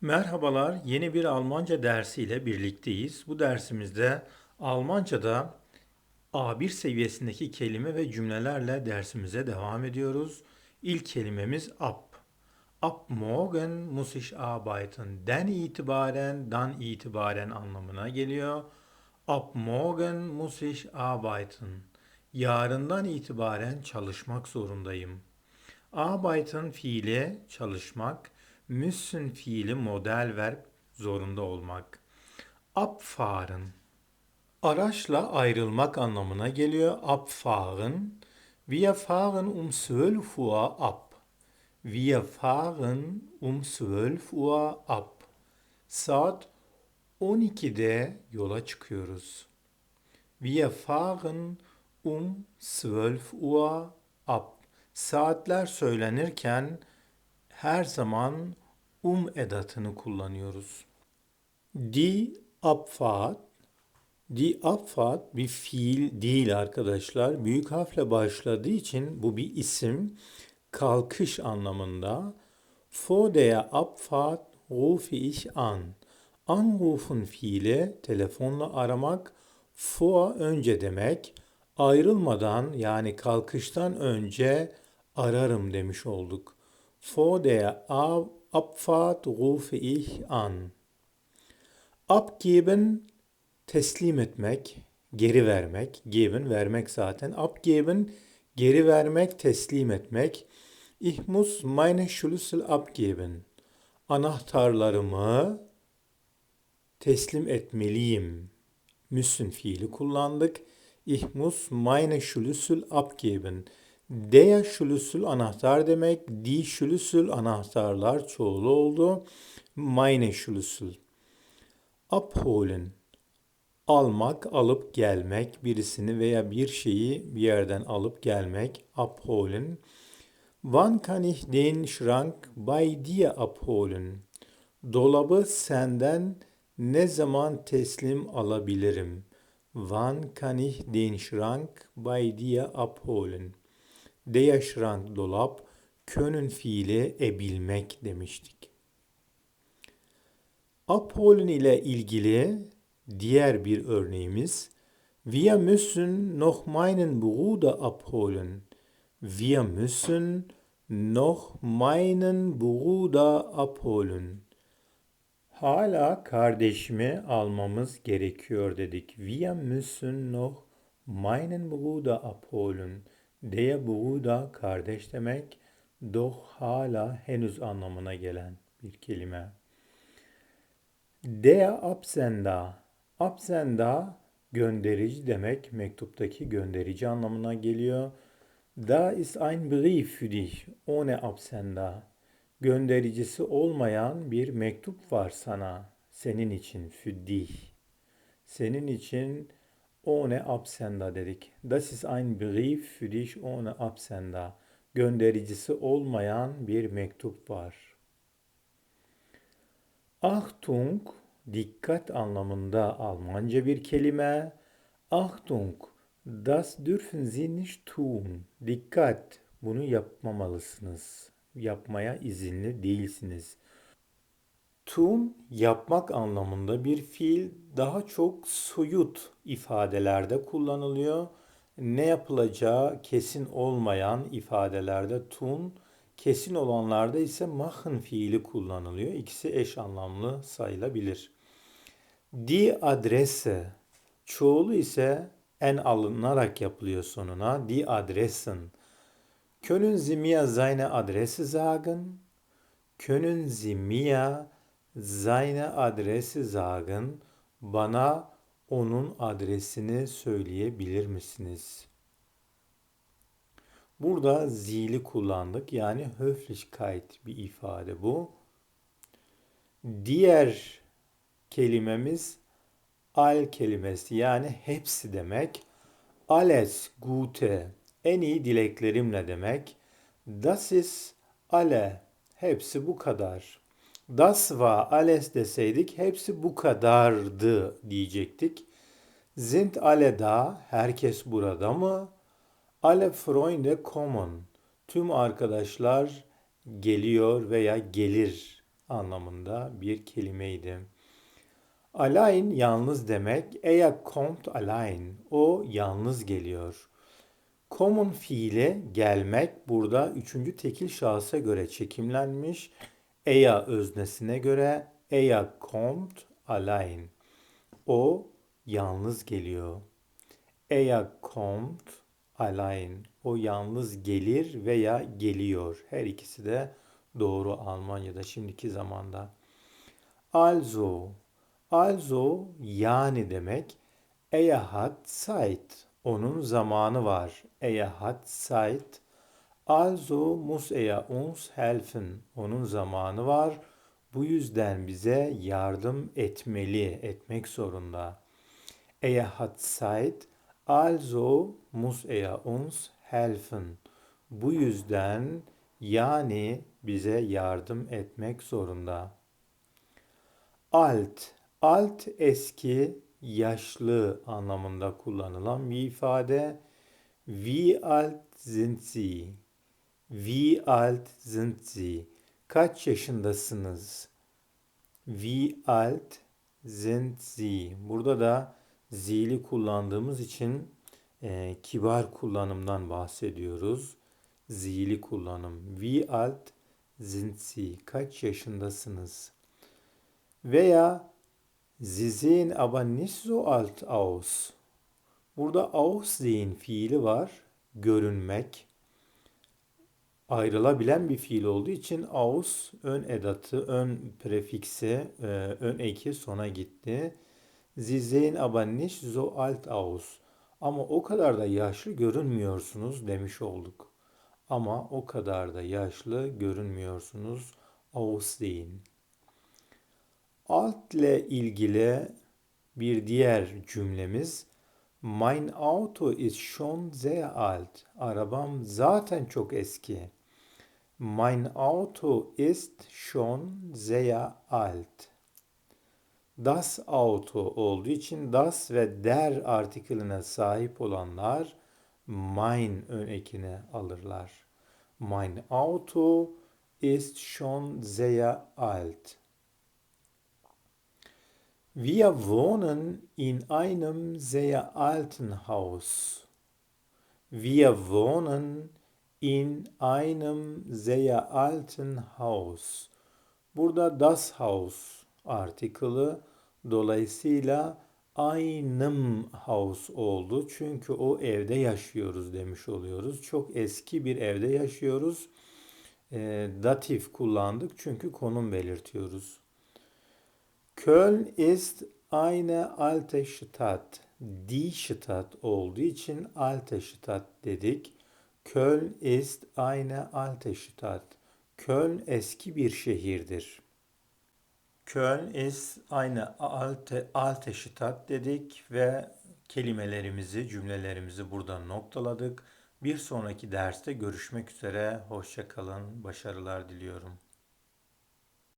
Merhabalar, yeni bir Almanca dersiyle birlikteyiz. Bu dersimizde Almanca'da A1 seviyesindeki kelime ve cümlelerle dersimize devam ediyoruz. İlk kelimemiz ab. Ab morgen muss ich arbeiten. Den itibaren, dan itibaren anlamına geliyor. Ab morgen muss ich arbeiten. Yarından itibaren çalışmak zorundayım. Arbeiten fiili çalışmak, müssen fiili model verb zorunda olmak. Abfahren araçla ayrılmak anlamına geliyor. Abfahren. Wir fahren um 12 Uhr ab. Wir fahren um 12 Uhr ab. Saat 12'de yola çıkıyoruz. Wir fahren um 12 Uhr ab. Saatler söylenirken her zaman um edatını kullanıyoruz. Die Abfahrt Die Abfahrt bir fiil değil arkadaşlar. Büyük harfle başladığı için bu bir isim. Kalkış anlamında. Vor der Abfahrt rufe ich an. Anrufen fiili telefonla aramak. Vor önce demek. Ayrılmadan yani kalkıştan önce ararım demiş olduk. Vor der Abfahrt rufe ich an. Abgeben teslim etmek, geri vermek, geben vermek zaten. Abgeben geri vermek, teslim etmek. Ich muss meine Schlüssel abgeben. Anahtarlarımı teslim etmeliyim. Müssen fiili kullandık. Ich muss meine Schlüssel abgeben. Der Schlüssel anahtar demek. Die Schlüssel anahtarlar çoğulu oldu. Meine Schlüssel. Abholen. Almak, alıp gelmek, birisini veya bir şeyi bir yerden alıp gelmek. Abholen. Wann kann ich den Schrank bei dir abholen? Dolabı senden ne zaman teslim alabilirim? Wann kann ich den Schrank bei dir abholen? Der Schrank dolap, können fiili ebilmek demiştik. Abholen ile ilgili diğer bir örneğimiz Wir müssen noch meinen Bruder abholen. Wir müssen noch meinen Bruder abholen. Hala kardeşimi almamız gerekiyor dedik. Wir müssen noch meinen Bruder abholen. Der Bruder kardeş demek. Doch hala henüz anlamına gelen bir kelime. Der Absender. Absender gönderici demek. Mektuptaki gönderici anlamına geliyor. Da ist ein Brief für dich ohne Absender. Göndericisi olmayan bir mektup var sana. Senin için für dich. Senin için ohne Absender dedik. Das ist ein Brief für dich ohne Absender. Göndericisi olmayan bir mektup var. Achtung dikkat anlamında Almanca bir kelime. Achtung das dürfen Sie nicht tun. Dikkat bunu yapmamalısınız. Yapmaya izinli değilsiniz. Tun yapmak anlamında bir fiil daha çok soyut ifadelerde kullanılıyor. Ne yapılacağı kesin olmayan ifadelerde tun, kesin olanlarda ise machen fiili kullanılıyor. İkisi eş anlamlı sayılabilir. Die Adresse çoğulu ise en alınarak yapılıyor sonuna. Die Adressen. Können Sie mir seine Adresse sagen? Können Sie mir seine Adresse sagen? Bana onun adresini söyleyebilir misiniz? Burada zili kullandık. Yani Höflichkeit bir ifade bu. Diğer kelimemiz al kelimesi yani hepsi demek. Alles Gute en iyi dileklerimle demek. Das ist alle hepsi bu kadar. Das war alles deseydik hepsi bu kadardı diyecektik. Sind alle da? Herkes burada mı? Alle Freunde kommen. Tüm arkadaşlar geliyor veya gelir anlamında bir kelimeydi. Allein yalnız demek. Er kommt allein. O yalnız geliyor. Kommen fiili gelmek burada üçüncü tekil şahsa göre çekimlenmiş. Er öznesine göre er kommt allein. O yalnız geliyor. Er kommt allein. O yalnız gelir veya geliyor. Her ikisi de doğru Almanya'da şimdiki zamanda. Also, also yani demek. Er hat Zeit. Onun zamanı var. Er hat Zeit. Also muss er uns helfen. Onun zamanı var. Bu yüzden bize yardım etmeli, etmek zorunda. Er hat Zeit. Also muss er uns helfen. Bu yüzden yani bize yardım etmek zorunda. Alt. Alt eski, yaşlı anlamında kullanılan bir ifade. Wie alt sind Sie? Wie alt sind Sie? Kaç yaşındasınız? Wie alt sind Sie? Burada da zili kullandığımız için e, kibar kullanımdan bahsediyoruz. Zili kullanım. Wie alt sind Sie? Kaç yaşındasınız? Veya Sie sehen aber nicht so alt aus. Burada aussehen fiili var. Görünmek. Ayrılabilen bir fiil olduğu için aus ön edatı, ön prefiksi, e, ön eki sona gitti. Sie sehen aber nicht so alt aus. Ama o kadar da yaşlı görünmüyorsunuz demiş olduk. Ama o kadar da yaşlı görünmüyorsunuz. Aussehen. Alt ile ilgili bir diğer cümlemiz Mein Auto ist schon sehr alt. Arabam zaten çok eski. Mein Auto ist schon sehr alt. Das Auto olduğu için das ve der artikline sahip olanlar mein ön ekine alırlar. Mein Auto ist schon sehr alt. Wir wohnen in einem sehr alten Haus. Wir wohnen in einem sehr alten Haus. Burada das Haus artikılı dolayısıyla einem Haus oldu. Çünkü o evde yaşıyoruz demiş oluyoruz. Çok eski bir evde yaşıyoruz. E, datif kullandık çünkü konum belirtiyoruz. Köln ist eine alte Stadt. Die Stadt olduğu için alte Stadt dedik. Köln ist eine alte Stadt. Köln eski bir şehirdir. Köln ist eine alte, alte Stadt dedik ve kelimelerimizi, cümlelerimizi burada noktaladık. Bir sonraki derste görüşmek üzere. Hoşçakalın. Başarılar diliyorum.